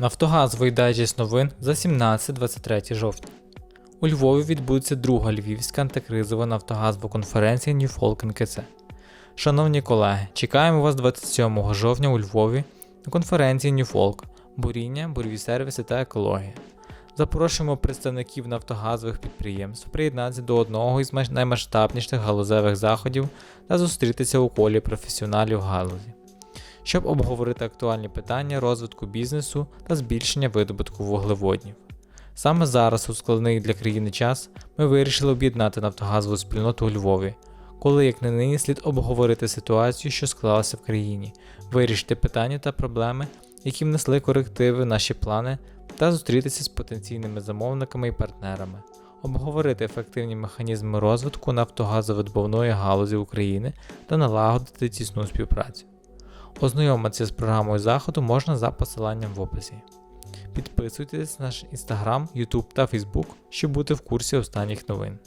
Нафтогазовий дайджест новин за 17-23 жовтня. У Львові відбудеться друга львівська антикризова нафтогазова конференція Folk НКЦ. Шановні колеги, чекаємо вас 27 жовтня у Львові на конференції Folk буріння, буреві сервіси та екологія. Запрошуємо представників нафтогазових підприємств приєднатися до одного із наймасштабніших галузевих заходів та зустрітися у колі професіоналів галузі щоб обговорити актуальні питання розвитку бізнесу та збільшення видобутку вуглеводнів. Саме зараз, у складний для країни час, ми вирішили об'єднати нафтогазову спільноту у Львові, коли як не нині слід обговорити ситуацію, що склалася в країні, вирішити питання та проблеми, які внесли корективи в наші плани, та зустрітися з потенційними замовниками і партнерами, обговорити ефективні механізми розвитку нафтогазовидобувної галузі України та налагодити тісну співпрацю. Ознайомитися з програмою заходу можна за посиланням в описі. Підписуйтесь на наш інстаграм, YouTube та Facebook, щоб бути в курсі останніх новин.